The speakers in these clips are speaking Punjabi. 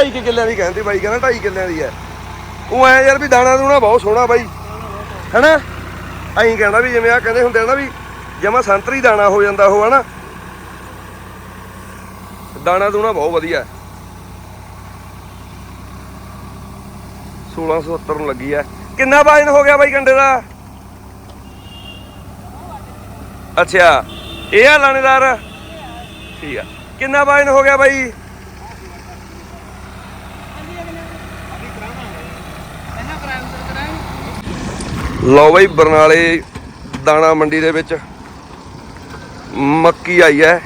ਢਾਈ ਕੁ ਕਿੱਲਿਆਂ ਦੀ ਕਹਿੰਦੇ ਬਾਈ, ਕਹਿੰਦਾ ਢਾਈ ਕਿੱਲਿਆਂ ਦੀ ਹੈ। ਉਹ ਐ ਯਾਰ ਵੀ ਦਾਣਾ ਦੂਣਾ ਬਹੁਤ ਸੋਹਣਾ ਬਾਈ। ਹੈਨਾ? ਐਂ ਕਹਿੰਦਾ ਵੀ ਜਿਵੇਂ ਆ ਕਹਿੰਦੇ ਹੁੰਦੇ ਨਾ ਵੀ ਜਮਾ ਸੰਤਰੀ ਦਾਣਾ ਹੋ ਜਾਂਦਾ ਉਹ, ਹਨਾ? ਦਾਣਾ ਦੂਣਾ ਬਹੁਤ ਵਧੀਆ 1670 ਨੂੰ ਲੱਗੀ ਐ ਕਿੰਨਾ ਵਜਨ ਹੋ ਗਿਆ ਬਾਈ ਕੰਡੇ ਦਾ? ਅੱਛਾ, ਇਹ ਆ ਲਾਣੇਦਾਰ। ਠੀਕ ਆ। ਕਿੰਨਾ ਵਜਨ ਹੋ ਗਿਆ ਬਾਈ? ਲਓ ਬਾਈ ਬਰਨਾਲੇ ਦਾਣਾ ਮੰਡੀ ਦੇ ਵਿੱਚ ਮੱਕੀ ਆਈ ਹੈ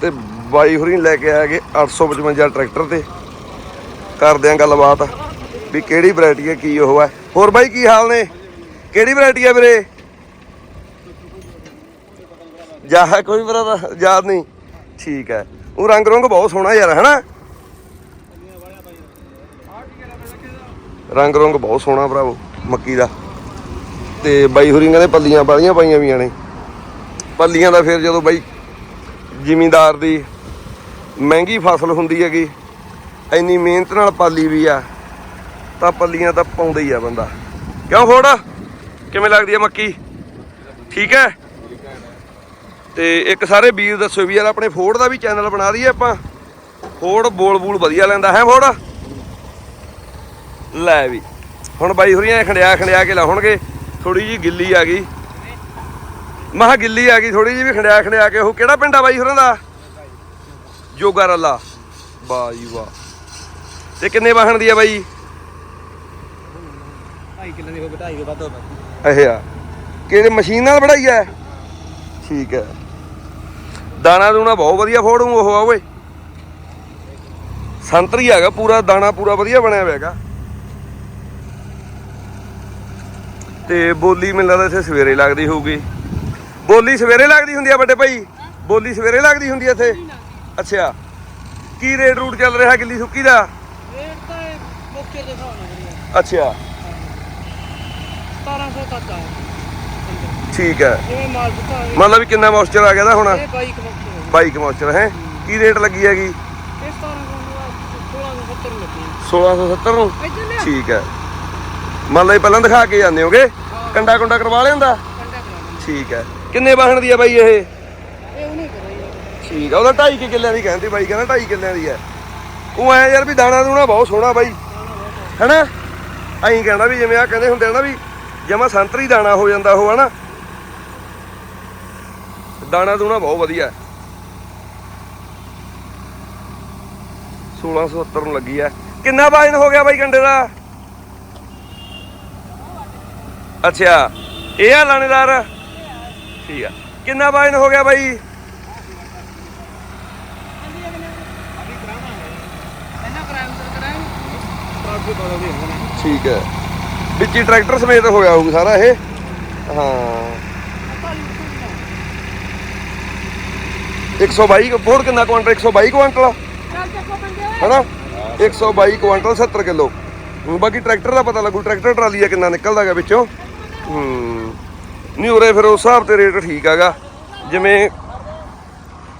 ਤੇ ਬਾਈ ਹੁਰੀ ਲੈ ਕੇ ਆਏਗੇ 855 ਟਰੈਕਟਰ ਤੇ। ਕਰਦੇ ਆਂ ਗੱਲਬਾਤ ਵੀ ਕਿਹੜੀ ਵੈਰਾਈਟੀ ਹੈ, ਕੀ ਉਹ ਹੈ। ਹੋਰ ਬਾਈ ਕੀ ਹਾਲ ਨੇ? ਕਿਹੜੀ ਵੈਰਾਈਟੀ ਹੈ ਵੀਰੇ? ਜਾ, ਕੋਈ ਮੇਰਾ ਤਾਂ ਯਾਦ ਨਹੀਂ। ਠੀਕ ਹੈ। ਉਹ ਰੰਗ ਰੰਗ ਬਹੁਤ ਸੋਹਣਾ ਯਾਰ ਹੈਨਾ ਰੰਗ ਰੰਗ ਬਹੁਤ ਸੋਹਣਾ ਭਰਾਵੋ, ਮੱਕੀ ਦਾ। ਤੇ ਬਾਈ ਹੁਰੀ ਕਹਿੰਦੇ ਪੱਲੀਆਂ ਵਾਲੀਆਂ ਪਾਈਆਂ ਵੀਆਂ ਨੇ। ਪੱਲੀਆਂ ਦਾ ਫਿਰ ਜਦੋਂ ਬਾਈ ਜ਼ਿਮੀਂਦਾਰ ਦੀ ਮਹਿੰਗੀ ਫਸਲ ਹੁੰਦੀ ਹੈਗੀ, ਇੰਨੀ ਮਿਹਨਤ ਨਾਲ ਪਾਲੀ ਵੀ ਆ, ਤਾਂ ਪੱਲੀਆਂ ਤਾਂ ਪਾਉਂਦਾ ਹੀ ਆ ਬੰਦਾ। ਕਿਉਂ ਫੋੜ? ਕਿਵੇਂ ਲੱਗਦੀ ਆ ਮੱਕੀ? ਠੀਕ ਹੈ? ਤੇ ਇੱਕ ਸਾਰੇ ਵੀਰ ਦੱਸੋ ਵੀ ਯਾਰ, ਆਪਣੇ ਫੋੜ ਦਾ ਵੀ ਚੈਨਲ ਬਣਾ ਦਈਏ ਆਪਾਂ। ਫੋੜ ਬੋਲ ਬੂਲ ਵਧੀਆ ਲੈਂਦਾ, ਹੈ ਫੋੜ? ਲੈ ਵੀ। ਹੁਣ ਬਾਈ ਹੁਰੀਆਂ ਖੰਡਿਆ ਖੰਡਿਆ ਕੇ ਲਾਉਣਗੇ। ਥੋੜੀ ਜੀ ਗਿੱਲੀ ਆ ਗਈ। ਮਹਾ ਗਿੱਲੀ ਆ ਗਈ ਥੋੜੀ ਜੀ ਵੀ ਖੰਡਿਆ ਖੰਡਿਆ ਕੇ ਉਹ ਕਿਹੜਾ ਪਿੰਡ ਆ ਬਾਈ ਹੁਰਾਂ ਦਾ? ਜੋਗਾ ਰੱਲਾ ਵਾਹ। ਜੀ ਵਾਹ ਤੇ ਕਿੰਨੇ ਵਾਹਣ ਦੀ ਆ ਬਾਈ? 2.5 ਕਿਲੋ ਦੀ ਹੋ ਗਈ 2.5 ਕੇ ਵੱਧ ਹੋ ਗਈ। ਇਹ ਆ ਕਿਹੜੇ ਮਸ਼ੀਨ ਨਾਲ ਵੜਾਈ ਐ ਠੀਕ ਹੈ ਦਾਣਾ ਦੂਣਾ ਬਹੁਤ ਵਧੀਆ ਫੋੜੂ ਉਹ ਆ ਓਏ। ਸੰਤਰੀ ਹੈਗਾ ਪੂਰਾ ਦਾਣਾ ਪੂਰਾ ਵਧੀਆ ਬਣਿਆ ਹੋਇਆ ਹੈਗਾ। ਤੇ ਬੋਲੀ ਮੈਨੂੰ ਲੱਗਦਾ ਇੱਥੇ ਸਵੇਰੇ ਲੱਗਦੀ ਹੋਊਗੀ। ਬੋਲੀ ਸਵੇਰੇ ਲੱਗਦੀ ਹੁੰਦੀ ਆ ਵੱਡੇ ਭਾਈ? ਬੋਲੀ ਸਵੇਰੇ ਲੱਗਦੀ ਹੁੰਦੀ ਆ ਇੱਥੇ? ਅੱਛਾ। ਕੀ ਰੇਟ ਰੂਟ ਚੱਲ ਰਿਹਾ ਗਿੱਲੀ ਸੁੱਕੀ ਦਾ? ਰੇਟ ਤਾਂ ਮੌਕੇ ਦੇ ਹਿਸਾਬ ਨਾਲ ਅੱਛਾ। 1700 ਤੱਕ ਆ ਠੀਕ ਹੈ ਜਿਵੇਂ ਮਾਲ ਦਿੱਤਾ ਮਤਲਬ ਵੀ ਕਿੰਨਾ ਮੋਇਸਚਰ ਆ ਗਿਆ ਦਾ ਹੁਣ? ਇਹ ਬਾਈਕ ਮੌਕੇ ਹੋ? ਕੀ ਰੇਟ ਲੱਗੀ ਹੈਗੀ? ਗਈ ਇਹ 1700 ਨੂੰ 1670 ਲੱਗੀ। 1670 ਨੂੰ? ਠੀਕ ਹੈ ਮੰਨ ਲਈ ਪਹਿਲਾਂ ਦਿਖਾ ਕੇ ਜਾਂਦੇ ਹੋਗੇ। ਕੰਡਾ ਕੁੰਡਾ ਕਰਵਾ ਲੈਂਦੇ? ਠੀਕ ਹੈ। ਕਿੰਨੇ ਵਾਹਣ ਦੀ ਆ ਬਾਈ ਇਹ? ਇਹ ਉਹਨੇ ਕਰਾਈ ਠੀਕ ਆ ਉਹਦਾ 2.5 ਕਿ ਕਿੱਲਿਆਂ ਦੀ ਕਹਿੰਦੇ ਬਾਈ ਕਹਿੰਦਾ 2.5 ਕਿੱਲਿਆਂ ਦੀ ਹੈ। ਉਹ ਐ ਯਾਰ ਵੀ ਦਾਣਾ ਦੂਣਾ ਬਹੁਤ ਸੋਹਣਾ ਬਾਈ। ਹੈਨਾ? ਐਂ ਕਹਿੰਦਾ ਵੀ ਜਿਵੇਂ ਆ ਕਹਿੰਦੇ ਹੁੰਦੇ ਆ ਨਾ ਵੀ ਜਮਾ ਸੰਤਰੀ ਦਾਣਾ ਹੋ ਜਾਂਦਾ ਉਹ ਹਨਾ? ਦਾਣਾ ਦੂਣਾ ਬਹੁਤ ਵਧੀਆ। ਹੈ। 1670 ਨੂੰ ਲੱਗੀ ਐ ਕਿੰਨਾ ਵਜਨ ਹੋ ਗਿਆ ਬਾਈ ਕੰਡੇ ਦਾ? ਅੱਛਾ ਇਹ ਆ ਲਾਣੇਦਾਰ? ਠੀਕ ਆ। ਕਿੰਨਾ ਵਜਨ ਹੋ ਗਿਆ ਬਾਈ? ਠੀਕ ਹੈ। ਵਿੱਚ ਹੀ ਟਰੈਕਟਰ ਸਮੇਤ ਹੋਇਆ ਹੋਊ ਸਾਰਾ ਇਹ। ਹਾਂ। 122 ਫੋੜ ਕਿੰਨਾ ਕੁਆਂਟਲ? 122 ਕੁਆਂਟਲ ਹੈਨਾ? 122 ਕੁਆਂਟਲ 70 ਕਿਲੋ। ਬਾਕੀ ਟਰੈਕਟਰ ਦਾ ਪਤਾ ਲੱਗੂ। ਟਰੈਕਟਰ ਟਰਾਲੀ ਆ ਕਿੰਨਾ ਨਿਕਲਦਾ ਹੈਗਾ ਵਿੱਚੋਂ। ਹੂੰ। ਨਹੀਂ ਉਰੇ ਫਿਰ ਉਸ ਹਿਸਾਬ ਤੇ ਰੇਟ ਠੀਕ ਹੈਗਾ। ਜਿਵੇਂ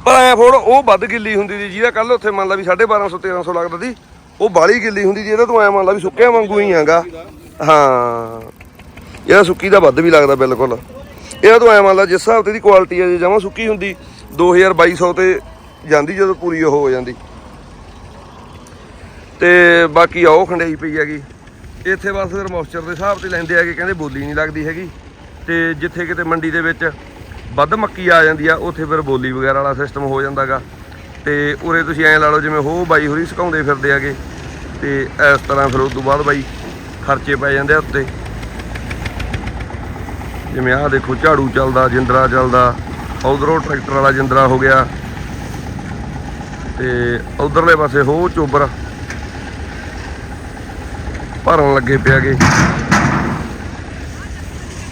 ਪਰ ਐ ਫੋੜ, ਉਹ ਵੱਧ ਗਿੱਲੀ ਹੁੰਦੀ ਸੀ, ਜਿਹਦਾ ਕੱਲ ਉੱਥੇ ਮੰਨ ਲਾ ਵੀ 1250 1300 ਲੱਗਦਾ ਸੀ, ਉਹ ਬਾਲੀ ਗਿੱਲੀ ਹੁੰਦੀ ਸੀ, ਇਹਦਾ ਤੂੰ ਐ ਮੰਨ ਲਾ ਵੀ ਸੁੱਕਿਆ ਵਾਂਗੂ ਹੀ ਹੈਗਾ। ਹਾਂ। ਇਹਦਾ ਸੁੱਕੀ ਦਾ ਵੱਧ ਵੀ ਲੱਗਦਾ ਬਿਲਕੁਲ। ਇਹਦਾ ਤੂੰ ਐ ਮੰਨ ਲਾ ਜਿਸ ਹਿਸਾਬ ਤੇ ਦੀ ਕੁਆਲਿਟੀ ਹੈ ਜੇ ਜਮਾਂ ਸੁੱਕੀ ਹੁੰਦੀ 2200 ਤੇ ਜਾਂਦੀ ਜਦੋਂ ਪੂਰੀ ਉਹ ਹੋ ਜਾਂਦੀ। ਤੇ ਬਾਕੀ ਆਓ ਉਹ ਪਈ ਹੈਗੀ। ਇੱਥੇ ਬਸ ਫਿਰ ਮੋਇਸਚਰ ਦੇ ਹਿਸਾਬ ਤੇ ਲੈਂਦੇ ਹੈਗੇ ਕਹਿੰਦੇ ਬੋਲੀ ਨਹੀਂ ਲੱਗਦੀ ਹੈਗੀ। ਤੇ ਜਿੱਥੇ ਕਿਤੇ ਮੰਡੀ ਦੇ ਵਿੱਚ ਵੱਧ ਮੱਕੀ ਆ ਜਾਂਦੀ ਆ, ਉੱਥੇ ਫਿਰ ਬੋਲੀ ਵਗੈਰਾ ਵਾਲਾ ਸਿਸਟਮ ਹੋ ਜਾਂਦਾਗਾ। ਤੇ ਉਰੇ ਤੁਸੀਂ ਐਂ ਲਾ ਲਓ ਜਿਵੇਂ ਹੋ ਬਾਈ ਹੋਰੀ ਸੁਕਾਉਂਦੇ ਫਿਰਦੇ ਹੈਗੇ ਤੇ ਇਸ ਤਰ੍ਹਾਂ ਫਿਰ ਉਸ ਤੋਂ ਬਾਅਦ ਬਾਈ ਖਰਚੇ ਪੈ ਜਾਂਦੇ ਆ ਉੱਤੇ। ਜਿਵੇਂ ਆਹ ਦੇਖੋ, ਝਾੜੂ ਚੱਲਦਾ, ਜਿੰਦਰਾ ਚੱਲਦਾ, ਉਧਰੋਂ ਟਰੈਕਟਰ ਵਾਲਾ ਜਿੰਦਰਾ ਹੋ ਗਿਆ। ਤੇ ਉਧਰਲੇ ਪਾਸੇ ਹੋ ਚੋਬਰ ਭਰਨ ਲੱਗੇ ਪਿਆਗੇ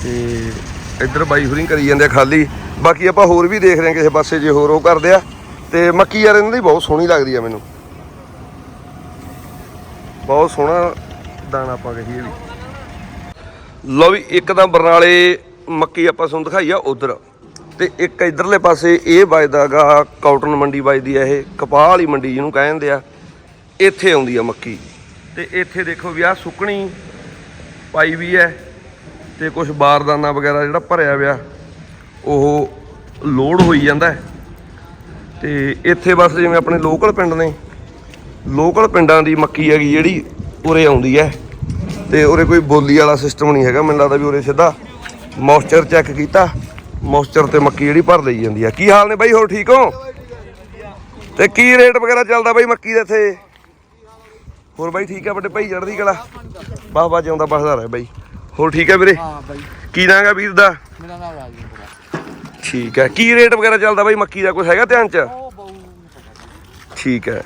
ਤੇ ਇੱਧਰ ਬਾਈ ਹੁਰੀ ਕਰੀ ਜਾਂਦੇ ਆ ਖਾਲੀ। ਬਾਕੀ ਆਪਾਂ ਹੋਰ ਵੀ ਦੇਖ ਰਹੇ ਹਾਂ ਕਿਸੇ ਪਾਸੇ, ਜੇ ਹੋਰ ਉਹ ਕਰਦੇ ਆ। ਤੇ ਮੱਕੀ ਯਾਰ ਇਹਨਾਂ ਦੀ ਬਹੁਤ ਸੋਹਣੀ ਲੱਗਦੀ ਆ ਮੈਨੂੰ। ਬਹੁਤ ਸੋਹਣਾ ਦਾਣਾ ਆਪਾਂ ਕਹੀਏ ਵੀ। ਲਓ ਵੀ, ਇੱਕ ਤਾਂ ਬਰਨਾਲੇ ਮੱਕੀ ਆਪਾਂ ਤੁਹਾਨੂੰ ਦਿਖਾਈ ਆ ਉਧਰ। ਤੇ ਇੱਕ ਇਧਰਲੇ ਪਾਸੇ ਇਹ ਵੱਜਦਾਗਾ ਕਾਟਨ ਮੰਡੀ ਵੱਜਦੀ ਆ ਇਹ, ਕਪਾਹ ਵਾਲੀ ਮੰਡੀ ਜਿਹਨੂੰ ਕਹਿੰਦੇ ਆ। ਇੱਥੇ ਆਉਂਦੀ ਆ ਮੱਕੀ। ਤੇ ਇੱਥੇ ਦੇਖੋ ਵੀ ਆ ਸੁੱਕਣੀ ਪਾਈ ਵੀ ਹੈ ਤੇ ਕੁਝ ਬਾਰਦਾਨਾ ਵਗੈਰਾ ਜਿਹੜਾ ਭਰਿਆ ਪਿਆ ਉਹ ਲੋਡ ਹੋਈ ਜਾਂਦਾ ਹੈ। ਤੇ ਇੱਥੇ ਬਸ ਜਿਵੇਂ ਆਪਣੇ ਲੋਕਲ ਪਿੰਡ ਨੇ, ਲੋਕਲ ਪਿੰਡਾਂ ਦੀ ਮੱਕੀ ਹੈਗੀ ਜਿਹੜੀ ਉਰੇ ਆਉਂਦੀ ਹੈ ਤੇ ਉਰੇ ਕੋਈ ਬੋਲੀ ਵਾਲਾ ਸਿਸਟਮ ਨਹੀਂ ਹੈਗਾ, ਮੈਨੂੰ ਲੱਗਦਾ ਵੀ ਉਰੇ ਸਿੱਧਾ ਮੋਇਸਚਰ ਚੈੱਕ ਕੀਤਾ ਮੋਇਸਚਰ ਤੇ ਮੱਕੀ ਜਿਹੜੀ ਭਰ ਲਈ ਜਾਂਦੀ ਆ ਕੀ ਹਾਲ ਨੇ ਬਾਈ, ਹੋਰ ਠੀਕ ਹੋ? ਤੇ ਕੀ ਰੇਟ ਵਗੈਰਾ ਚੱਲਦਾ ਬਾਈ ਮੱਕੀ ਦਾ ਇੱਥੇ? ਹੋਰ ਬਾਈ ਠੀਕ ਆ ਵੱਡੇ ਭਾਈ ਚੜ੍ਹਦੀ ਕਲਾ? ਬਾਹ ਬਾਹ ਜਿਉਂਦਾ ਬਸਦਾ ਰਹੇ ਬਾਈ। ਹੋਰ ਠੀਕ ਆ ਵੀਰੇ? ਹਾਂ ਬਾਈ। ਕੀ ਨਾਂ ਗਾ ਵੀਰ ਦਾ? ਮੇਰਾ ਨਾਮ ਰਾਜਿੰਦਰ ਠੀਕ ਹੈ ਕੀ ਰੇਟ ਵਗੈਰਾ ਚੱਲਦਾ ਬਾਈ? ਮੱਕੀ ਦਾ ਕੁਝ ਹੈਗਾ ਧਿਆਨ ਚ? ਠੀਕ ਹੈ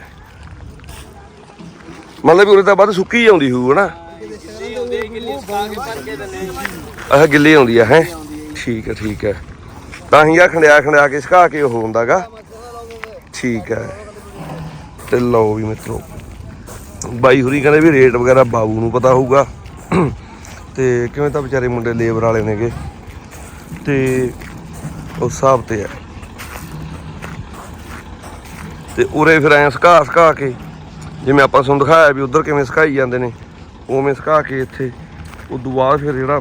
ਮਤਲਬ ਉਰੇ ਤਾਂ ਵੱਧ ਸੁੱਕੀ ਆਉਂਦੀ ਹੋਊ ਹਨਾ? ਆਹ ਗਿੱਲੀ ਆਉਂਦੀ ਆ ਹੈ? ਠੀਕ ਹੈ ਠੀਕ ਹੈ ਤਾਂ ਹੀ ਆ ਖੰਡਿਆ ਖੰਡਿਆ ਕੇ ਸੁਕਾ ਕੇ ਉਹ ਹੁੰਦਾਗਾ। ਠੀਕ ਹੈ ਤੇ ਲਓ ਵੀ ਮਿੱਤਰੋ ਬਾਈ ਹੁਰੀ ਕਹਿੰਦੇ ਵੀ ਰੇਟ ਵਗੈਰਾ ਬਾਬੂ ਨੂੰ ਪਤਾ ਹੋਊਗਾ। ਤੇ ਕਿਵੇਂ ਤਾਂ ਵਿਚਾਰੇ ਮੁੰਡੇ ਲੇਬਰ ਵਾਲੇ ਨੇਗੇ। ਤੇ ਉਸ ਹਿਸਾਬ ਤੇ ਹੈ। ਤੇ ਉਰੇ ਫਿਰ ਐਂ ਸੁਕਾ ਸੁਕਾ ਕੇ, ਜਿਵੇਂ ਆਪਾਂ ਤੁਹਾਨੂੰ ਦਿਖਾਇਆ ਵੀ ਉਧਰ ਕਿਵੇਂ ਸਕਾਈ ਜਾਂਦੇ ਨੇ, ਉਵੇਂ ਸੁਕਾ ਕੇ ਇੱਥੇ, ਉਦੋਂ ਬਾਅਦ ਫਿਰ ਜਿਹੜਾ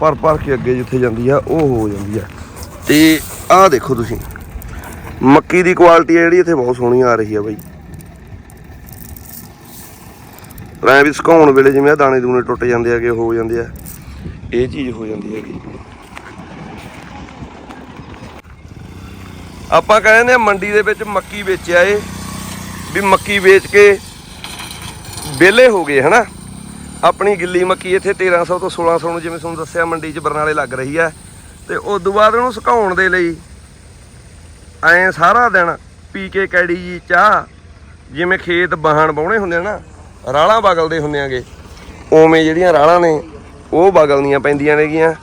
ਭਰ ਭਰ ਕੇ ਅੱਗੇ ਜਿੱਥੇ ਜਾਂਦੀ ਆ, ਉਹ ਹੋ ਜਾਂਦੀ ਆ। ਤੇ ਆਹ ਦੇਖੋ ਤੁਸੀਂ, ਮੱਕੀ ਦੀ ਕੁਆਲਿਟੀ ਆ ਜਿਹੜੀ ਇੱਥੇ ਬਹੁਤ ਸੋਹਣੀ ਆ ਰਹੀ ਆ ਬਾਈ। ਪਰ ਐਂ ਵੀ ਸੁਕਾਉਣ ਵੇਲੇ ਜਿਵੇਂ ਆ ਦਾਣੇ ਦੂਣੇ ਟੁੱਟ ਜਾਂਦੇ ਆਗੇ ਹੋ ਜਾਂਦੇ ਆ। ਇਹ ਚੀਜ਼ ਹੋ ਜਾਂਦੀ ਹੈਗੀ। ਆਪਾਂ ਕਹਿੰਦੇ ਆ ਮੰਡੀ ਦੇ ਵਿੱਚ ਮੱਕੀ ਵੇਚਿਆ ਏ, ਵੀ ਮੱਕੀ ਵੇਚ ਕੇ ਵਿਹਲੇ ਹੋ ਗਏ, ਹਨਾ? ਆਪਣੀ ਗਿੱਲੀ ਮੱਕੀ ਇੱਥੇ 1300 ਤੋਂ 1600 ਨੂੰ ਜਿਵੇਂ ਤੁਹਾਨੂੰ ਦੱਸਿਆ, ਮੰਡੀ 'ਚ ਬਰਨਾਲੇ ਲੱਗ ਰਹੀ ਹੈ ਤੇ ਉਸ ਤੋਂ ਬਾਅਦ ਉਹਨੂੰ ਸੁਕਾਉਣ ਦੇ ਲਈ ਐਂ ਸਾਰਾ ਦਿਨ ਪੀ ਕੇ ਕੈੜੀ ਜੀ ਚਾਹ, ਜਿਵੇਂ ਖੇਤ ਬਾਹਣ ਬਾਉਣੇ ਹੁੰਦੇ ਆ ਨਾ ਰਾਲਾਂ ਬਗਲਦੇ ਹੁੰਦੇ ਆਗੇ। ਉਵੇਂ ਜਿਹੜੀਆਂ ਰਾਲਾਂ ਨੇ, ਉਹ ਬਗਲਨੀਆਂ ਪੈਂਦੀਆਂ ਨੇਗੀਆਂ।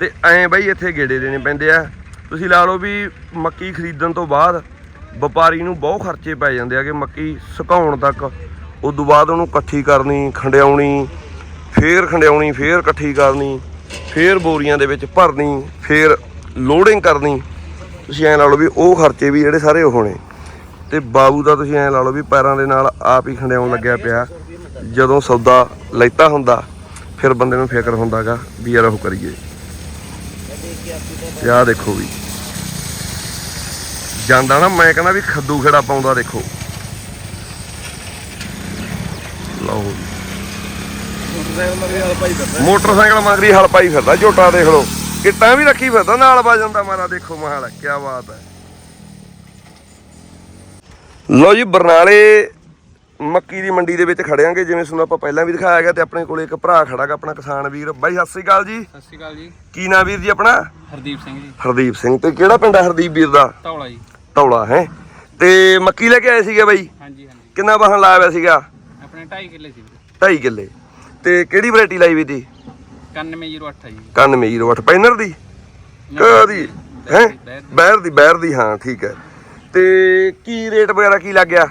ਤੇ ਐਂ ਬਈ ਇੱਥੇ ਗੇੜੇ ਦੇਣੇ ਪੈਂਦੇ ਆ। ਤੁਸੀਂ ਲਾ ਲਓ ਵੀ ਮੱਕੀ ਖਰੀਦਣ ਤੋਂ ਬਾਅਦ ਵਪਾਰੀ ਨੂੰ ਬਹੁਤ ਖਰਚੇ ਪੈ ਜਾਂਦੇ ਆ ਕਿ ਮੱਕੀ ਸੁਕਾਉਣ ਤੱਕ। ਉਸ ਤੋਂ ਬਾਅਦ ਉਹਨੂੰ ਇਕੱਠੀ ਕਰਨੀ, ਖੰਡਿਆਉਣੀ, ਫੇਰ ਖੰਡਿਆਉਣੀ, ਫੇਰ ਇਕੱਠੀ ਕਰਨੀ, ਫੇਰ ਬੋਰੀਆਂ ਦੇ ਵਿੱਚ ਭਰਨੀ, ਫੇਰ ਲੋਡਿੰਗ ਕਰਨੀ। ਤੁਸੀਂ ਐਂ ਲਾ ਲਓ ਵੀ ਉਹ ਖਰਚੇ ਵੀ ਜਿਹੜੇ ਸਾਰੇ ਉਹ ਹੋਣੇ ਤੇ ਬਾਬੂ ਦਾ ਤੁਸੀਂ ਐਂ ਲਾ ਲਓ ਵੀ ਪੈਰਾਂ ਦੇ ਨਾਲ ਆਪ ਹੀ ਖੰਡਿਆਉਣ ਲੱਗਿਆ ਪਿਆ। ਜਦੋਂ ਸੌਦਾ ਲੈਤਾ ਹੁੰਦਾ, ਫਿਰ ਬੰਦੇ ਨੂੰ ਫਿਕਰ ਹੁੰਦਾਗਾ ਵੀ ਯਾਰ ਉਹ ਕਰੀਏ। ਤੇ ਦੇਖੋ ਵੀ। ਜਾਂਦਾ ਨਾ, ਮੈਂ ਕਹਿੰਦਾ ਵੀ ਖੱਦੂ ਖੇੜਾ ਪਾਉਂਦਾ ਦੇਖੋ। ਲਓ ਜੀ। ਮੋਟਰਸਾਈਕਲ ਮਗਰ ਮਗਰੀ ਹਲ ਪਾਈ ਫਿਰਦਾ ਝੋਟਾ ਦੇਖ ਲਓ। ਕਿੱਟਾਂ ਵੀ ਰੱਖੀ ਫਿਰਦਾ, ਨਾਲ ਵਜਨ ਜਾਂਦਾ ਮਾਰਾ, ਦੇਖੋ ਮਹਾਲ ਕੀ ਬਾਤ ਹੈ। ਲਓ ਜੀ ਬਰਨਾਲੇ ਮੱਕੀ ਦੀ ਮੰਡੀ ਦੇ ਵਿੱਚ ਖੜਿਆਂਗੇ ਜਿਵੇਂ ਤੁਹਾਨੂੰ ਆਪਾਂ ਪਹਿਲਾਂ ਵੀ ਦਿਖਾਇਆ ਗਿਆ ਤੇ ਆਪਣੇ ਕੋਲੇ ਇੱਕ ਭਰਾ ਖੜਾਗਾ ਆਪਣਾ ਕਿਸਾਨ ਵੀਰ। ਬਾਈ ਸਤਿ ਸ੍ਰੀ ਅਕਾਲ ਜੀ। ਸਤਿ ਸ਼੍ਰੀ ਅਕਾਲ ਜੀ। ਕੀ ਨਾਂ ਵੀਰ ਜੀ ਆਪਣਾ? ਹਰਦੀਪ ਸਿੰਘ ਜੀ। ਹਰਦੀਪ ਸਿੰਘ। ਤੇ ਕਿਹੜਾ ਪਿੰਡ ਹੈ ਹਰਦੀਪ ਵੀਰ ਦਾ? ਧੌਲਾ ਜੀ। ਧੌਲਾ ਹੈ? ਤੇ ਮੱਕੀ ਲੈ ਕੇ ਆਏ ਸੀਗੇ ਬਾਈ? ਹਾਂਜੀ ਹਾਂਜੀ। ਕਿੰਨਾ ਵਾਹਣ ਲਾਇਆ ਹੋਇਆ ਸੀਗਾ? ਆਪਣੇ 2.5 ਕਿੱਲੇ ਸੀ 2.5 ਕਿੱਲੇ। ਤੇ ਕਿਹੜੀ ਵੈਰਾਈਟੀ ਲਾਈ ਵੀ ਤੀ 9108 ਜੀ। 9108 ਪੈਨਰ ਦੀ? ਕਦੀ ਹੈ? ਬੈਰ ਦੀ। ਬੈਰ ਦੀ ਹਾਂ ਠੀਕ ਹੈ। ਤੇ ਕੀ ਰੇਟ ਵਗੈਰਾ ਕੀ ਲੱਗ ਗਿਆ?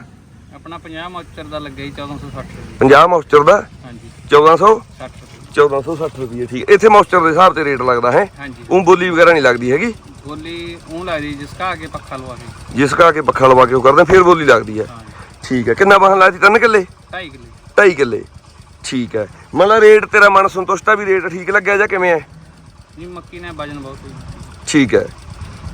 ਆਪਣਾ 50 ਮੌਚਰ ਦਾ ਲੱਗਿਆ ਜੀ 1460 ਰੁਪਏ। 50 ਮੌਸਚਰ ਦਾ? ਹਾਂਜੀ। 1400 60 ਰੁਪਏ। 1460 ਰੁਪਏ ਠੀਕ। ਇੱਥੇ ਮੌਸਚਰ ਦੇ ਹਿਸਾਬ ਤੇ ਰੇਟ ਲੱਗਦਾ ਹੈ? ਹਾਂਜੀ। ਉਹ ਬੋਲੀ ਵਗੈਰਾ ਨਹੀਂ ਲੱਗਦੀ ਹੈਗੀ? ਬੋਲੀ ਉਹ ਲੱਗਦੀ ਜਿਸ ਕਾ ਕੇ ਪੱਖਾ ਲਵਾ ਕੇ। ਜਿਸ ਕਾ ਕੇ ਪੱਖਾ ਲਵਾ ਕੇ ਉਹ ਕਰਦੇ ਫਿਰ ਬੋਲੀ ਲੱਗਦੀ ਹੈ। ਠੀਕ ਹੈ। ਕਿੰਨਾ ਵਾਹਨ ਲਾਤੀ ਤਿੰਨ ਕਿੱਲੇ? 2.5 ਕਿੱਲੇ। 2.5 ਕਿੱਲੇ। ਠੀਕ ਹੈ। ਮਤਲਬ ਰੇਟ ਤੇਰਾ ਮਨ ਸੰਤੁਸ਼ਟ ਆ ਵੀ ਰੇਟ ਠੀਕ ਲੱਗਿਆ ਜਾਂ ਕਿਵੇਂ ਹੈ? ਜੀ ਮੱਕੀ ਨੇ ਵਜਨ ਬਹੁਤ ਠੀਕ ਹੈ।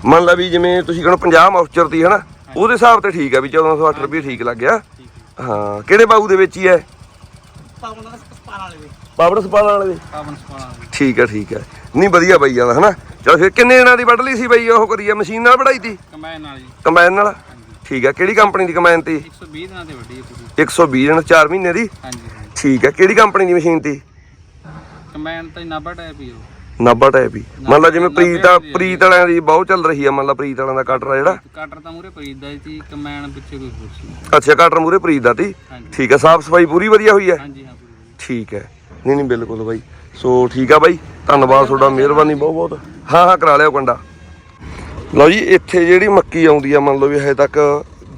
ਮੰਨ ਲਾ ਵੀ ਜਿਵੇਂ ਤੁਸੀਂ ਕਹਿੰਦੇ 50 ਮੌਸਚਰ ਦੀ ਹੈ ਨਾ ਉਹਦੇ ਹਿਸਾਬ ਤੇ ਠੀਕ ਹੈ ਵੀ 1408 ਰੁਪਏ ਠੀਕ ਲੱਗਿਆ ਠੀਕ ਹੈ ਕਿਹੜੇ ਬਾਊ ਦੇ ਵਿੱਚ ਹੀ ਹੈ? ਪਾਵਨ ਸਪਾਲ ਵਾਲੇ ਦੇ। ਠੀਕ ਹੈ ਠੀਕ ਹੈ ਨਹੀਂ ਵਧੀਆ ਬਾਈ ਜਾਂਦਾ ਹਨਾ? ਚਲ ਫਿਰ ਕਿੰਨੇ ਦਿਨਾਂ ਦੀ ਵੱਢ ਲਈ ਸੀ ਬਾਈ ਉਹ ਕਰੀਏ? ਮਸ਼ੀਨ ਨਾਲ ਵਢਾਈ ਤੀ? ਕਮਾਇਨ ਨਾਲ ਜੀ। ਕੰਬਾਈਨ ਨਾਲ? ਠੀਕ ਹੈ ਕਿਹੜੀ ਕੰਪਨੀ ਦੀ ਕੰਬਾਈਨ ਤੀ? 120 ਦਿਨਾਂ ਤੇ ਵੱਡੀ ਹੈ ਪੂਰੀ। 120 ਦਿਨ 4 ਮਹੀਨੇ ਦੀ? ਹਾਂਜੀ ਠੀਕ ਹੈ ਕਿਹੜੀ ਕੰਪਨੀ ਦੀ ਮਸ਼ੀਨ ਤੀ? ਕਮਾਇਨ ਤਾਂ ਨਾਬਾ ਟਾਈਪ ਹੀ ਉਹ। ਨਾਬਾ ਟਾਈਪ ਹੀ ਮੰਨ ਲਾ ਜਿਵੇਂ ਪ੍ਰੀਤ ਆ ਪ੍ਰੀਤ ਵਾਲਿਆਂ ਦੀ ਬਹੁਤ ਚੱਲ ਰਹੀ ਆ ਮੰਨ ਲਾ ਪ੍ਰੀਤ ਵਾਲਿਆਂ ਦਾ ਕਟਰ ਆ ਜਿਹੜਾ। ਕਟਰ ਤਾਂ ਮੂਰੇ ਪਈਦਾ ਸੀ ਕਮਾਇਨ ਪਿੱਛੇ ਕੋਈ ਹੋਰ ਸੀ। ਅੱਛਾ ਕਟਰ ਮੂਰੇ ਪ੍ਰੀਤ ਦਾ ਹਾਂਜੀ। ਠੀਕ ਹੈ ਸਾਫ਼ ਸਫ਼ਾਈ ਪੂਰੀ ਵਧੀਆ ਹੋਈ ਹੈ? ਹਾਂਜੀ ਹਾਂ ਪੂਰੀ ਠੀਕ ਹੈ। ਨਹੀਂ ਨਹੀਂ ਬਿਲਕੁਲ ਬਾਈ। ਸੋ ਠੀਕ ਆ ਬਾਈ ਧੰਨਵਾਦ ਤੁਹਾਡਾ ਮਿਹਰਬਾਨੀ ਬਹੁਤ ਬਹੁਤ। ਹਾਂ ਹਾਂ ਕਰਾ ਲਿਓ ਕੰਡਾ। ਲਓ ਜੀ ਇੱਥੇ ਜਿਹੜੀ ਮੱਕੀ ਆਉਂਦੀ ਆ ਮੰਨ ਲਓ ਵੀ ਹਜੇ ਤੱਕ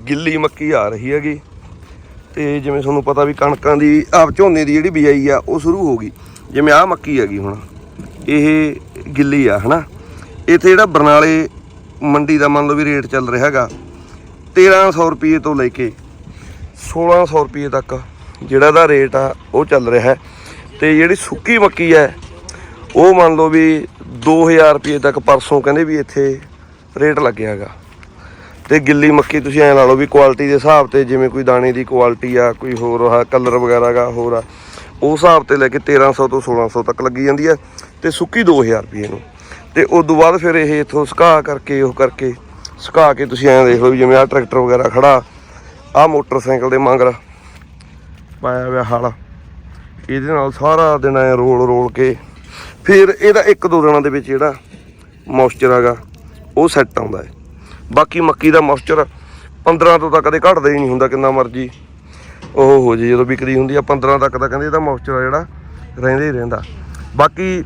ਗਿੱਲੀ ਮੱਕੀ ਆ ਰਹੀ ਹੈਗੀ। ਤੇ ਜਿਵੇਂ ਤੁਹਾਨੂੰ ਪਤਾ ਵੀ ਕਣਕਾਂ ਦੀ ਆਪ ਝੋਨੇ ਦੀ ਜਿਹੜੀ ਬਿਜਾਈ ਆ ਉਹ ਸ਼ੁਰੂ ਹੋ ਗਈ। ਜਿਵੇਂ ਆਹ ਮੱਕੀ ਹੈਗੀ ਹੁਣ। ਇਹ ਗਿੱਲੀ ਆ, ਹਨਾ? ਇੱਥੇ ਜਿਹੜਾ ਬਰਨਾਲੇ ਮੰਡੀ ਦਾ ਮੰਨ ਲਓ ਵੀ ਰੇਟ ਚੱਲ ਰਿਹਾ ਹੈਗਾ 1300 ਰੁਪਏ ਤੋਂ ਲੈ ਕੇ 1600 ਰੁਪਏ ਤੱਕ ਜਿਹੜਾ ਦਾ ਰੇਟ ਆ, ਉਹ ਚੱਲ ਰਿਹਾ ਹੈ। ਤੇ ਜਿਹੜੀ ਸੁੱਕੀ ਮੱਕੀ ਹੈ, ਉਹ ਮੰਨ ਲਓ ਵੀ 2000 ਰੁਪਏ ਤੱਕ ਪਰਸੋਂ ਕਹਿੰਦੇ ਵੀ ਇੱਥੇ ਰੇਟ ਲੱਗਿਆ ਲੱਗਿਆਗਾ ਤੇ ਗਿੱਲੀ ਮੱਕੀ ਤੁਸੀਂ ਐ ਲਾ ਲਓ ਵੀ ਕੁਆਲਿਟੀ ਦੇ ਹਿਸਾਬ ਤੇ ਜਿਵੇਂ ਕੋਈ ਦਾਣੇ ਦੀ ਕੁਆਲਿਟੀ ਆ, ਕੋਈ ਹੋਰ ਆ, ਕਲਰ ਵਗੈਰਾ ਗਾ ਹੋਰ ਆ, ਉਸ ਹਿਸਾਬ ਤੇ ਲੈ ਕੇ 1300 ਤੋਂ 1600 ਤੱਕ ਲੱਗੀ ਜਾਂਦੀ ਹੈ। ਤੇ ਸੁੱਕੀ 2000 ਰੁਪਏ ਨੂੰ। ਤੇ ਉਸ ਤੋਂ ਬਾਅਦ ਫਿਰ ਇਹ ਇਥੋਂ ਸੁਕਾ ਕਰਕੇ, ਉਹ ਕਰਕੇ ਸੁਕਾ ਕੇ ਤੁਸੀਂ ਐਂ ਦੇਖ ਲਓ ਵੀ ਜਿਵੇਂ ਆ ਟਰੈਕਟਰ ਵਗੈਰਾ ਖੜਾ ਆ ਮੋਟਰਸਾਈਕਲ ਦੇ ਮਗਰ ਪਾਇਆ ਹੋਇਆ ਹਲ। ਇਹਦੇ ਨਾਲ ਸਾਰਾ ਦਿਨ ਐ ਰੋਲ ਰੋਲ ਕੇ, ਫਿਰ ਇਹਦਾ ਇੱਕ ਦੋ ਦਿਨਾਂ ਦੇ ਵਿੱਚ ਜਿਹੜਾ ਮੋਇਸਚਰ ਹੈਗਾ, ਉਹ ਸੈੱਟ ਆਉਂਦਾ ਹੈ। ਬਾਕੀ ਮੱਕੀ ਦਾ ਮੋਇਸਚਰ 15 ਤੋਂ ਤਾਂ ਕਦੇ ਘਟਦਾ ਹੀ ਨਹੀਂ ਹੁੰਦਾ, ਕਿੰਨਾ ਮਰਜ਼ੀ। ਉਹ ਹੋ ਜੇ, ਜਦੋਂ ਵਿਕਰੀ ਹੁੰਦੀ ਆ 15 ਤੱਕ ਤਾਂ ਕਹਿੰਦੇ ਇਹਦਾ ਮੋਇਸਚਰ ਆ ਜਿਹੜਾ ਰਹਿੰਦਾ ਹੀ ਰਹਿੰਦਾ। ਬਾਕੀ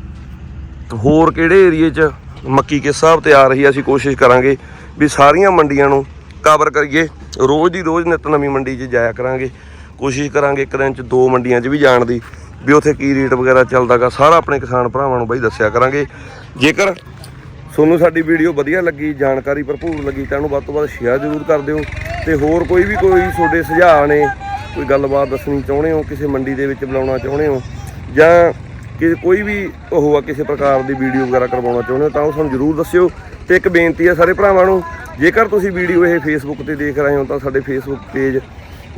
ਹੋਰ ਕਿਹੜੇ ਏਰੀਏ 'ਚ ਮੱਕੀ ਕਿਸ ਹਿਸਾਬ ਤੇ ਆ ਰਹੀ ਆ? ਅਸੀਂ ਕੋਸ਼ਿਸ਼ ਕਰਾਂਗੇ ਵੀ ਸਾਰੀਆਂ ਮੰਡੀਆਂ ਨੂੰ ਕਵਰ ਕਰੀਏ। ਰੋਜ਼ ਦੀ ਰੋਜ਼ ਨਿਤ ਨਵੀਂ ਮੰਡੀ 'ਚ ਜਾਇਆ ਕਰਾਂਗੇ। ਕੋਸ਼ਿਸ਼ ਕਰਾਂਗੇ ਇੱਕ ਦਿਨ 'ਚ ਦੋ ਮੰਡੀਆਂ 'ਚ ਵੀ ਜਾਣ ਦੀ। ਵੀ ਉੱਥੇ ਕੀ ਰੇਟ ਵਗੈਰਾ ਚੱਲਦਾਗਾ ਸਾਰਾ ਆਪਣੇ ਕਿਸਾਨ ਭਰਾਵਾਂ ਨੂੰ ਬਈ ਦੱਸਿਆ ਕਰਾਂਗੇ। ਜੇਕਰ ਤੁਹਾਨੂੰ ਸਾਡੀ ਵੀਡੀਓ ਵਧੀਆ ਲੱਗੀ, ਜਾਣਕਾਰੀ ਭਰਪੂਰ ਲੱਗੀ, ਤਾਂ ਉਹਨੂੰ ਵੱਧ ਤੋਂ ਵੱਧ ਸ਼ੇਅਰ ਜ਼ਰੂਰ ਕਰ ਦਿਓ। ਤੇ ਹੋਰ ਕੋਈ ਵੀ ਕੋਈ ਤੁਹਾਡੇ ਸੁਝਾਅ ਨੇ, ਕੋਈ ਗੱਲਬਾਤ ਦੱਸਣੀ ਚਾਹੁੰਦੇ ਹੋ, ਕਿਸੇ ਮੰਡੀ ਦੇ ਵਿੱਚ ਬੁਲਾਉਣਾ ਚਾਹੁੰਦੇ ਹੋ, ਜਾਂ ਕਿ ਕੋਈ ਵੀ ਉਹ ਆ, ਕਿਸੇ ਪ੍ਰਕਾਰ ਦੀ ਵੀਡੀਓ ਵਗੈਰਾ ਕਰਵਾਉਣਾ ਚਾਹੁੰਦੇ ਹੋ ਤਾਂ ਉਹ ਸਾਨੂੰ ਜ਼ਰੂਰ ਦੱਸਿਓ। ਤੇ ਇੱਕ ਬੇਨਤੀ ਹੈ ਸਾਰੇ ਭਰਾਵਾਂ ਨੂੰ, ਜੇਕਰ ਤੁਸੀਂ ਵੀਡੀਓ ਇਹ ਫੇਸਬੁੱਕ ਤੇ ਦੇਖ ਰਹੇ ਹੋ ਤਾਂ ਸਾਡੇ ਫੇਸਬੁੱਕ ਪੇਜ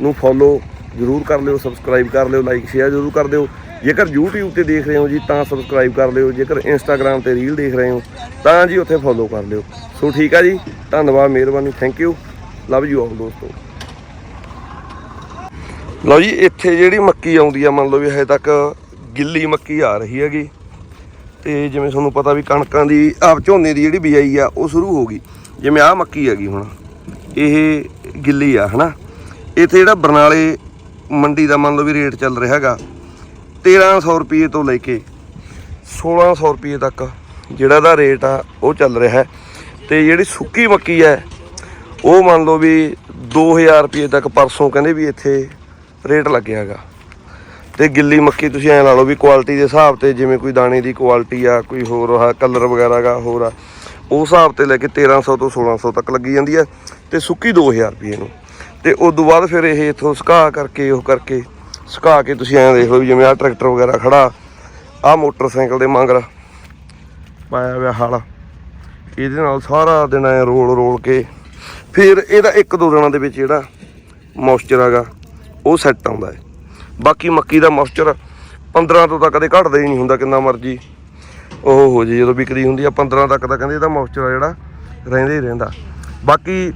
ਨੂੰ ਫੋਲੋ ਜ਼ਰੂਰ ਕਰ ਲਿਓ ਸਬਸਕ੍ਰਾਈਬ ਕਰ ਲਿਓ ਲਾਈਕ ਸ਼ੇਅਰ ਜ਼ਰੂਰ ਕਰ ਦਿਓ। ਜੇਕਰ YouTube ਤੇ ਦੇਖ ਰਹੇ ਹੋ ਜੀ ਤਾਂ ਸਬਸਕ੍ਰਾਈਬ ਕਰ ਲਿਓ, ਜੇਕਰ Instagram ਤੇ ਰੀਲ ਦੇਖ ਰਹੇ ਹੋ ਤਾਂ ਜੀ ਉੱਥੇ ਫੋਲੋ ਕਰ ਲਿਓ। ਸੋ ਠੀਕ ਆ ਜੀ, ਧੰਨਵਾਦ, ਮਿਹਰਬਾਨੀ thank you love you all ਦੋਸਤੋ। ਲਓ ਜੀ, ਇੱਥੇ ਜਿਹੜੀ ਮੱਕੀ ਆਉਂਦੀ ਆ, ਮੰਨ ਲਓ ਵੀ ਹਜੇ ਤੱਕ ਗਿੱਲੀ ਮੱਕੀ ਆ ਰਹੀ ਹੈਗੀ। ਤੇ ਜਿਵੇਂ ਤੁਹਾਨੂੰ ਪਤਾ ਵੀ ਕਣਕਾਂ ਦੀ ਆਪ ਝੋਨੇ ਦੀ ਜਿਹੜੀ ਬਿਜਾਈ ਆ, ਉਹ ਸ਼ੁਰੂ ਹੋ ਗਈ। ਜਿਵੇਂ ਆਹ ਮੱਕੀ ਹੈਗੀ ਹੁਣ, ਇਹ ਗਿੱਲੀ ਆ, ਹਨਾ? ਇੱਥੇ ਜਿਹੜਾ ਬਰਨਾਲੇ ਮੰਡੀ ਦਾ ਮੰਨ ਲਓ ਵੀ ਰੇਟ ਚੱਲ ਰਿਹਾ ਹੈਗਾ 1300 ਰੁਪਏ ਤੋਂ ਲੈ ਕੇ 1600 ਰੁਪਏ ਤੱਕ ਜਿਹੜਾ ਦਾ ਰੇਟ ਆ, ਉਹ ਚੱਲ ਰਿਹਾ ਹੈ। ਤੇ ਜਿਹੜੀ ਸੁੱਕੀ ਮੱਕੀ ਹੈ, ਉਹ ਮੰਨ ਲਓ ਵੀ 2000 ਰੁਪਏ ਤੱਕ ਪਰਸੋਂ ਕਹਿੰਦੇ ਵੀ ਇੱਥੇ ਰੇਟ ਲੱਗਿਆ ਲੱਗਿਆਗਾ ਤੇ ਗਿੱਲੀ ਮੱਕੀ ਤੁਸੀਂ ਐ ਲਾ ਲਓ ਵੀ ਕੁਆਲਿਟੀ ਦੇ ਹਿਸਾਬ ਤੇ ਜਿਵੇਂ ਕੋਈ ਦਾਣੇ ਦੀ ਕੁਆਲਿਟੀ ਆ, ਕੋਈ ਹੋਰ ਆ ਕਲਰ ਵਗੈਰਾ ਗਾ, ਹੋਰ ਆ ਉਸ ਹਿਸਾਬ ਤੇ ਲੈ ਕੇ 1300 ਤੋਂ 1600 ਤੱਕ ਲੱਗੀ ਜਾਂਦੀ ਹੈ ਤੇ ਸੁੱਕੀ 2000 ਰੁਪਏ ਨੂੰ। ਤੇ ਉਸ ਤੋਂ ਬਾਅਦ ਫਿਰ ਇਹ ਇਥੋਂ ਸੁਕਾ ਕਰਕੇ, ਉਹ ਕਰਕੇ ਸੁਕਾ ਕੇ ਤੁਸੀਂ ਐਂ ਦੇਖ ਲਓ ਵੀ ਜਿਵੇਂ ਆ ਟਰੈਕਟਰ ਵਗੈਰਾ ਖੜਾ ਆ ਮੋਟਰਸਾਈਕਲ ਦੇ ਮਗਰ ਪਾਇਆ ਹੋਇਆ ਹਲ। ਇਹਦੇ ਨਾਲ ਸਾਰਾ ਦਿਨ ਐ ਰੋਲ ਰੋਲ ਕੇ, ਫਿਰ ਇਹਦਾ ਇੱਕ ਦੋ ਦਿਨਾਂ ਦੇ ਵਿੱਚ ਜਿਹੜਾ ਮੋਇਸਚਰ ਹੈਗਾ ਉਹ ਸੈੱਟ ਆਉਂਦਾ ਹੈ। ਬਾਕੀ ਮੱਕੀ ਦਾ ਮੋਇਸਚਰ 15 ਤੋਂ ਤਾਂ ਕਦੇ ਘਟਦਾ ਹੀ ਨਹੀਂ ਹੁੰਦਾ, ਕਿੰਨਾ ਮਰਜ਼ੀ। ਉਹ ਹੋ ਜੇ, ਜਦੋਂ ਵਿਕਰੀ ਹੁੰਦੀ ਆ 15 ਤੱਕ ਤਾਂ ਕਹਿੰਦੇ ਇਹਦਾ ਮੋਇਸਚਰ ਆ ਜਿਹੜਾ, ਰਹਿੰਦਾ ਹੀ ਰਹਿੰਦਾ। ਬਾਕੀ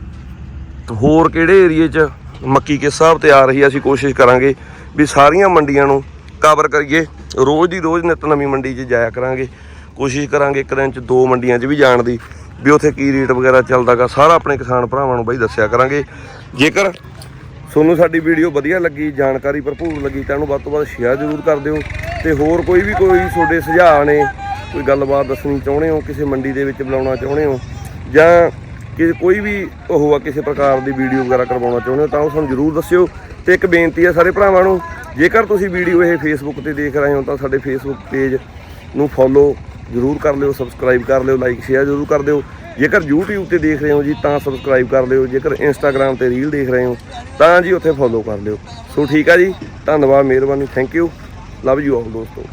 ਹੋਰ ਕਿਹੜੇ ਏਰੀਏ 'ਚ ਮੱਕੀ ਕਿਸ ਹਿਸਾਬ ਤੇ ਆ ਰਹੀ ਅਸੀਂ ਕੋਸ਼ਿਸ਼ ਕਰਾਂਗੇ ਵੀ ਸਾਰੀਆਂ ਮੰਡੀਆਂ ਨੂੰ ਕਵਰ ਕਰੀਏ। ਰੋਜ਼ ਦੀ ਰੋਜ਼ ਨਿਤ ਨਵੀਂ ਮੰਡੀ 'ਚ ਜਾਇਆ ਕਰਾਂਗੇ। ਕੋਸ਼ਿਸ਼ ਕਰਾਂਗੇ ਇੱਕ ਦਿਨ 'ਚ ਦੋ ਮੰਡੀਆਂ 'ਚ ਵੀ ਜਾਣ ਦੀ, ਵੀ ਉੱਥੇ ਕੀ ਰੇਟ ਵਗੈਰਾ ਚੱਲਦਾਗਾ ਸਾਰਾ ਆਪਣੇ ਕਿਸਾਨ ਭਰਾਵਾਂ ਨੂੰ ਬਈ ਦੱਸਿਆ ਕਰਾਂਗੇ। ਜੇਕਰ ਤੁਹਾਨੂੰ ਸਾਡੀ ਵੀਡੀਓ ਵਧੀਆ ਲੱਗੀ, ਜਾਣਕਾਰੀ ਭਰਪੂਰ ਲੱਗੀ, ਤਾਂ ਉਹਨੂੰ ਵੱਧ ਤੋਂ ਵੱਧ ਸ਼ੇਅਰ ਜ਼ਰੂਰ ਕਰ ਦਿਓ ਤੇ ਹੋਰ ਕੋਈ ਵੀ ਕੋਈ ਤੁਹਾਡੇ ਸੁਝਾਅ ਨੇ, ਕੋਈ ਗੱਲਬਾਤ ਦੱਸਣੀ ਚਾਹੁੰਦੇ ਹੋ, ਕਿਸੇ ਮੰਡੀ ਦੇ ਵਿੱਚ ਬੁਲਾਉਣਾ ਚਾਹੁੰਦੇ ਹੋ, ਜਾਂ ਕਿ ਕੋਈ ਵੀ ਉਹ ਆ ਕਿਸੇ ਪ੍ਰਕਾਰ ਦੀ ਵੀਡੀਓ ਵਗੈਰਾ ਕਰਵਾਉਣਾ ਚਾਹੁੰਦੇ ਹੋ, ਤਾਂ ਉਹ ਸਾਨੂੰ ਜ਼ਰੂਰ ਦੱਸਿਓ। ਤੇ ਇੱਕ ਬੇਨਤੀ ਹੈ ਸਾਰੇ ਭਰਾਵਾਂ ਨੂੰ, ਜੇਕਰ ਤੁਸੀਂ ਵੀਡੀਓ ਇਹ ਫੇਸਬੁੱਕ ਤੇ ਦੇਖ ਰਹੇ ਹੋ, ਤਾਂ ਸਾਡੇ ਫੇਸਬੁੱਕ ਪੇਜ ਨੂੰ ਫੋਲੋ ਜ਼ਰੂਰ ਕਰ ਲਿਓ ਸਬਸਕ੍ਰਾਈਬ ਕਰ ਲਿਓ ਲਾਈਕ ਸ਼ੇਅਰ ਜ਼ਰੂਰ ਕਰ ਦਿਓ। ਜੇਕਰ YouTube ਤੇ ਦੇਖ ਰਹੇ ਹੋ ਜੀ, ਤਾਂ ਸਬਸਕ੍ਰਾਈਬ ਕਰ ਲਿਓ। ਜੇਕਰ Instagram ਤੇ ਰੀਲ ਦੇਖ ਰਹੇ ਹੋ, ਤਾਂ ਜੀ ਉੱਥੇ ਫੋਲੋ ਕਰ ਲਿਓ। ਸੋ ਠੀਕ ਆ ਜੀ, ਧੰਨਵਾਦ, ਮਿਹਰਬਾਨੀ thank you love you all ਦੋਸਤੋ।